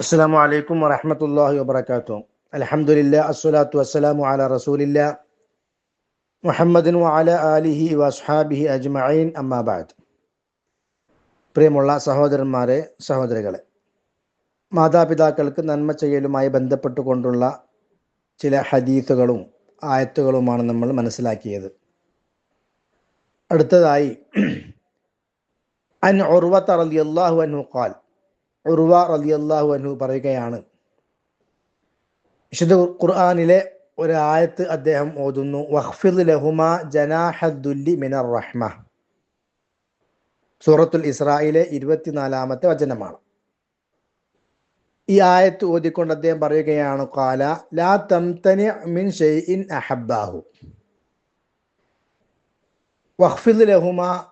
അസ്സാം വലൈക്കും വറഹമത്തല്ലാഹി വാത്തു അലഹമുല്ല അസ്സലാത്തു വസ്സലാമു അല റസൂലില്ല. മുഹമ്മദിൻ വഅല ആലിഹി വസ്ഹാബിഹി അജ്മഈൻ അമ്മാബാദ് പ്രിയമുള്ള സഹോദരന്മാരെ സഹോദരികളെ മാതാപിതാക്കൾക്ക് നന്മ ചെയ്യലുമായി ബന്ധപ്പെട്ടുകൊണ്ടുള്ള ചില ഹദീസുകളും ആയത്തുകളുമാണ് നമ്മൾ മനസ്സിലാക്കിയത്. അടുത്തതായി അൻ ഉർവത്ത റളിയല്ലാഹു അൻഹു ഖാൽ ഉർവ റളിയല്ലാഹു അനു പറയുകയാണ്. വിശുദ്ധ ഖുർആാനിലെ ഒരു ആയത്ത് അദ്ദേഹം ഓതുന്നു. വഖ്ഫിദ് ലഹുമ ജനാഹദ്ദുല്ലി മിനർ റഹ്മ. സൂറത്തുൽ ഇസ്രായിലെ ഇരുപത്തിനാലാമത്തെ വചനമാണ്. ഈ ആയത്ത് ഓതിക്കൊണ്ട് അദ്ദേഹം പറയുകയാണ് കാല ലാ തംതനി മിൻ ഷൈഇൻ അഹബ്ബാഹു. വഖ്ഫിദ് ലഹുമ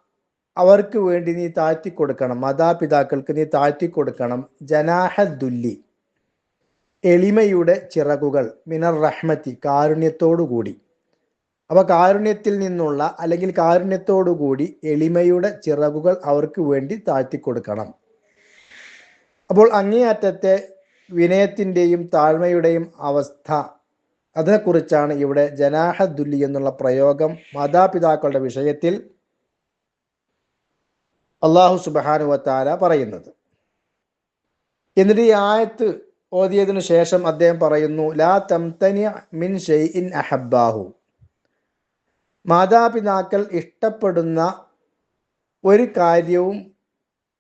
അവർക്ക് വേണ്ടി നീ താഴ്ത്തി കൊടുക്കണം മാതാപിതാക്കൾക്ക് നീ താഴ്ത്തി കൊടുക്കണം ജനാഹദുല്ലി. എളിമയുടെ ചിറകുകൾ. മിനർ റഹ്മത്തി. കാരുണ്യത്തോടുകൂടി. അപ്പൊ കാരുണ്യത്തിൽ നിന്നുള്ള അല്ലെങ്കിൽ കാരുണ്യത്തോടുകൂടി എളിമയുടെ ചിറകുകൾ അവർക്ക് വേണ്ടി താഴ്ത്തി കൊടുക്കണം അപ്പോൾ അങ്ങേയറ്റത്തെ വിനയത്തിന്റെയും താഴ്മയുടെയും അവസ്ഥ. അതിനെക്കുറിച്ചാണ് ഇവിടെ ജനാഹദുല്ലി എന്നുള്ള പ്രയോഗം മാതാപിതാക്കളുടെ വിഷയത്തിൽ അള്ളാഹു സുബാനുവത്താല പറയുന്നത്. എന്നിട്ട് ഈ ആയത്ത് ഓതിയതിനു ശേഷം അദ്ദേഹം പറയുന്നു ലാ തംതനി മിൻ ഷെയ്ഇൻ അഹബ്ബാഹു. മാതാപിതാക്കൾ ഇഷ്ടപ്പെടുന്ന ഒരു കാര്യവും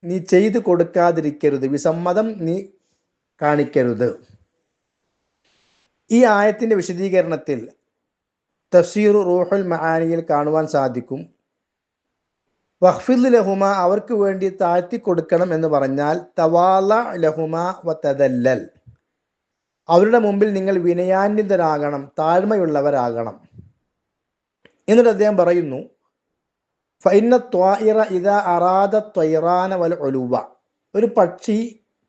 നീ ചെയ്തു കൊടുക്കാതിരിക്കരുത്. വിസമ്മതം നീ കാണിക്കരുത്. ഈ ആയത്തിന്റെ വിശദീകരണത്തിൽ തഫ്സീർ റൂഹുൽ മഹാനിയിൽ കാണുവാൻ സാധിക്കും. വഖ്ഫിദ് ലഹുമ അവർക്ക് വേണ്ടി താഴ്ത്തി കൊടുക്കണം എന്ന് പറഞ്ഞാൽ തവാല ലഹുമ വതദല്ലൽ അവരുടെ മുമ്പിൽ നിങ്ങൾ വിനയാന്വിതരാകണം താഴ്മയുള്ളവരാകണം. എന്നിട്ട് അദ്ദേഹം പറയുന്നു ത്വായിറ ത്വൈറാന വൽ ഒരു പക്ഷി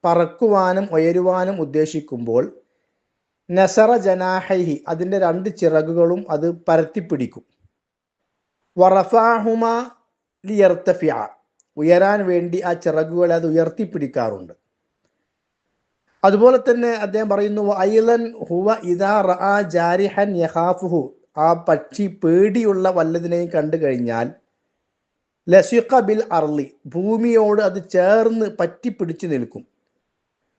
പറക്കുവാനും ഉയരുവാനും ഉദ്ദേശിക്കുമ്പോൾ നസറ ജനാഹൈഹി അതിന്റെ രണ്ട് ചിറകുകളും അത് പരത്തിപ്പിടിക്കും. വറഫാഹുമ ലിയർത്തഫിയ ഉയരാൻ വേണ്ടി ആ ചിറകുകളെ അത് ഉയർത്തിപ്പിടിക്കാറുണ്ട്. അതുപോലെ തന്നെ അദ്ദേഹം പറയുന്നു ഐലൻ ഹുവ റഅ ജാരിഹൻ യഹാഫുഹു. ആ പക്ഷി പേടിയുള്ള വല്ലതിനെയും കണ്ടു കഴിഞ്ഞാൽ ലസിഖ ബിൽ അർലി ഭൂമിയോട് അത് ചേർന്ന് പറ്റിപ്പിടിച്ചു നിൽക്കും.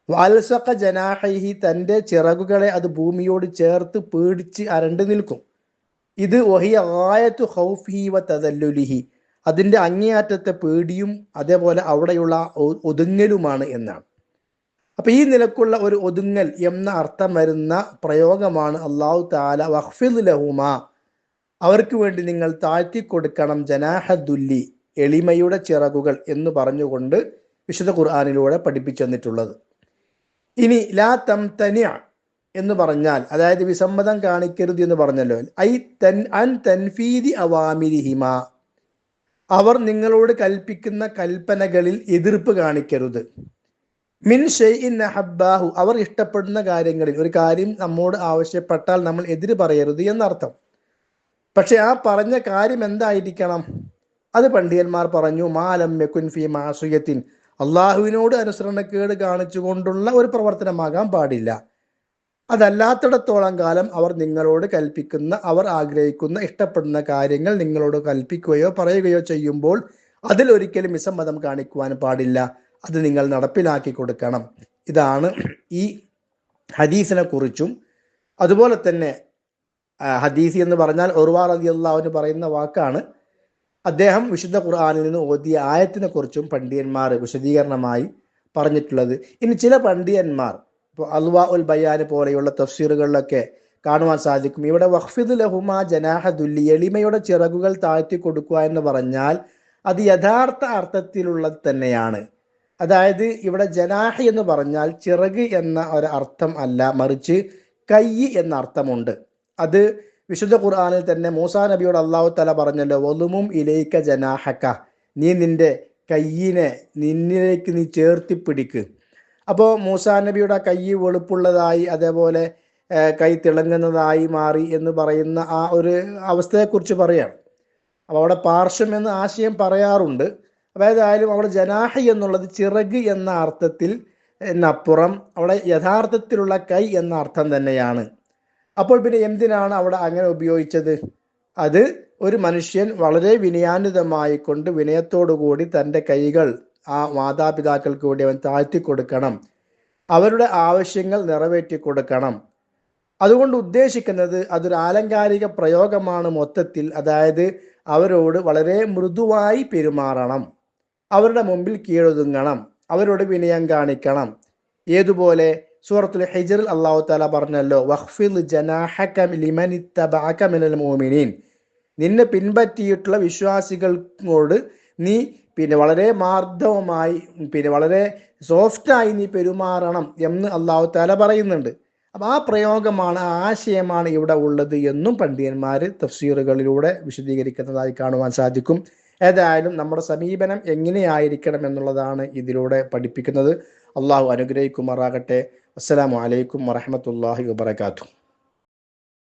വാൽസഖ ജനാഹൈഹി തന്റെ ചിറകുകളെ അത് ഭൂമിയോട് ചേർത്ത് പേടിച്ച് അരണ്ടു നിൽക്കും. ഇത് ഒഹിയ ആയത്തു ഹൗഫി വ തദല്ലുലിഹി. അതിന്റെ അങ്ങേയറ്റത്തെ പേടിയും അതേപോലെ അവിടെയുള്ള ഒതുങ്ങലുമാണ് എന്നാണ്. അപ്പൊ ഈ നിലക്കുള്ള ഒരു ഒതുങ്ങൽ എന്ന അർത്ഥം വരുന്ന പ്രയോഗമാണ് അള്ളാഹു താല വഖ്ഫിദ് ലഹുമ. അവർക്ക് വേണ്ടി നിങ്ങൾ താഴ്ത്തി കൊടുക്കണം ജനാഹദുല്ലി എളിമയുടെ ചിറകുകൾ എന്ന് പറഞ്ഞുകൊണ്ട് വിശുദ്ധ ഖുർആാനിലൂടെ പഠിപ്പിച്ചു തന്നിട്ടുള്ളത് ഇനി ലാ തം തനിയ എന്ന് പറഞ്ഞാൽ അതായത് വിസമ്മതം കാണിക്കരുത് എന്ന് പറഞ്ഞല്ലോ. ഐ തൻ അൻ തൻഫീദി അവാമിരിഹിമ അവർ നിങ്ങളോട് കൽപ്പിക്കുന്ന കൽപ്പനകളിൽ എതിർപ്പ് കാണിക്കരുത്. മിൻ ഷെയ്ഇൻ അഹബ്ബാഹു അവർ ഇഷ്ടപ്പെടുന്ന കാര്യങ്ങളിൽ ഒരു കാര്യം നമ്മോട് ആവശ്യപ്പെട്ടാൽ നമ്മൾ എതിര് പറയരുത് എന്നർത്ഥം. പക്ഷെ ആ പറഞ്ഞ കാര്യം എന്തായിരിക്കണം? അത് പണ്ഡിതന്മാർ പറഞ്ഞു മാലം യക്കുൻ ഫി മാസുയത്തിൻ. അള്ളാഹുവിനോട് അനുസരണക്കേട് കാണിച്ചുകൊണ്ടുള്ള ഒരു പ്രവർത്തനമാകാൻ പാടില്ല. അതല്ലാത്തിടത്തോളം കാലം അവർ നിങ്ങളോട് കൽപ്പിക്കുന്ന അവർ ആഗ്രഹിക്കുന്ന ഇഷ്ടപ്പെടുന്ന കാര്യങ്ങൾ നിങ്ങളോട് കൽപ്പിക്കുകയോ പറയുകയോ ചെയ്യുമ്പോൾ അതിലൊരിക്കലും വിസമ്മതം കാണിക്കുവാൻ പാടില്ല. അത് നിങ്ങൾ നടപ്പിലാക്കി കൊടുക്കണം. ഇതാണ് ഈ ഹദീസിനെ കുറിച്ചും അതുപോലെ തന്നെ ഹദീസി എന്ന് പറഞ്ഞാൽ ഒരുവാർ അതി അള്ളാഹുവിന് പറയുന്ന വാക്കാണ്. അദ്ദേഹം വിശുദ്ധ ഖുർആാനിൽ നിന്ന് ഓതിയ ആയത്തിനെ കുറിച്ചും പണ്ഡിതന്മാർ വിശദീകരണമായി പറഞ്ഞിട്ടുള്ളത്. ഇനി ചില പണ്ഡിതന്മാർ ഇപ്പോൾ അൽവാ ഉൽ ബയാന് പോലെയുള്ള തഫ്സീറുകളിലൊക്കെ കാണുവാൻ സാധിക്കും. ഇവിടെ വഖ്ഫിദ് ലഹുമ ജനാഹദുല്ലി എളിമയുടെ ചിറകുകൾ താഴ്ത്തി കൊടുക്കുക എന്ന് പറഞ്ഞാൽ അത് യഥാർത്ഥ അർത്ഥത്തിലുള്ളത് തന്നെയാണ്. അതായത് ഇവിടെ ജനാഹി എന്ന് പറഞ്ഞാൽ ചിറക് എന്ന ഒരു അർത്ഥം അല്ല മറിച്ച് കൈ എന്ന അർത്ഥമുണ്ട്. അത് വിശുദ്ധ ഖുർആാനിൽ തന്നെ മൂസാ നബിയോട് അള്ളാഹു തല പറഞ്ഞല്ലോ ഒലുമും ഇലൈക്ക ജനാഹക്ക. നീ നിന്റെ കയ്യിനെ നിന്നിലേക്ക് നീ ചേർത്തി പിടിക്ക് അപ്പോൾ മൂസാ നബിയുടെ കൈ വെളുപ്പുള്ളതായി അതേപോലെ കൈ തിളങ്ങുന്നതായി മാറി എന്ന് പറയുന്ന ആ ഒരു അവസ്ഥയെക്കുറിച്ച് പറയാം അപ്പോൾ അവിടെ പാർശ്വം എന്ന ആശയം പറയാറുണ്ട്. അപ്പോൾ അവിടെ ജനാഹി എന്നുള്ളത് ചിറക് എന്ന അർത്ഥത്തിൽ എന്നപ്പുറം അവിടെ യഥാർത്ഥത്തിലുള്ള കൈ എന്ന അർത്ഥം തന്നെയാണ്. അപ്പോൾ പിന്നെ എന്തിനാണ് അവിടെ അങ്ങനെ ഉപയോഗിച്ചത്? അത് ഒരു മനുഷ്യൻ വളരെ വിനയാന്വിതമായി കൊണ്ട് വിനയത്തോടു കൂടി തന്റെ കൈകൾ ആ മാതാപിതാക്കൾക്ക് വേണ്ടി അവൻ താഴ്ത്തി കൊടുക്കണം. അവരുടെ ആവശ്യങ്ങൾ നിറവേറ്റി കൊടുക്കണം. അതുകൊണ്ട് ഉദ്ദേശിക്കുന്നത് അതൊരു ആലങ്കാരിക പ്രയോഗമാണ് മൊത്തത്തിൽ. അതായത് അവരോട് വളരെ മൃദുവായി പെരുമാറണം. അവരുടെ മുമ്പിൽ കീഴൊതുങ്ങണം. അവരോട് വിനയം കാണിക്കണം. ഏതുപോലെ? സൂറത്തുൽ ഹിജറിൽ അള്ളാഹു താല പറഞ്ഞല്ലോ വഖ്ഫിൽ നിന്നെ പിൻപറ്റിയിട്ടുള്ള വിശ്വാസികളോട് നീ പിന്നെ വളരെ മാർദ്ദവമായി പിന്നെ വളരെ സോഫ്റ്റായി നീ പെരുമാറണം എന്ന് അള്ളാഹു താല പറയുന്നുണ്ട്. അപ്പം ആ പ്രയോഗമാണ് ആശയമാണ് ഇവിടെ ഉള്ളത് എന്നും പണ്ഡിതന്മാർ തഫ്സീറുകളിലൂടെ വിശദീകരിക്കുന്നതായി കാണുവാൻ സാധിക്കും. ഏതായാലും നമ്മുടെ സമീപനം എങ്ങനെയായിരിക്കണം എന്നുള്ളതാണ് ഇതിലൂടെ പഠിപ്പിക്കുന്നത്. അള്ളാഹു അനുഗ്രഹിക്കുമാറാകട്ടെ. അസ്സലാമു അലൈക്കും വറഹമത്തല്ലാഹി വബർക്കാത്തു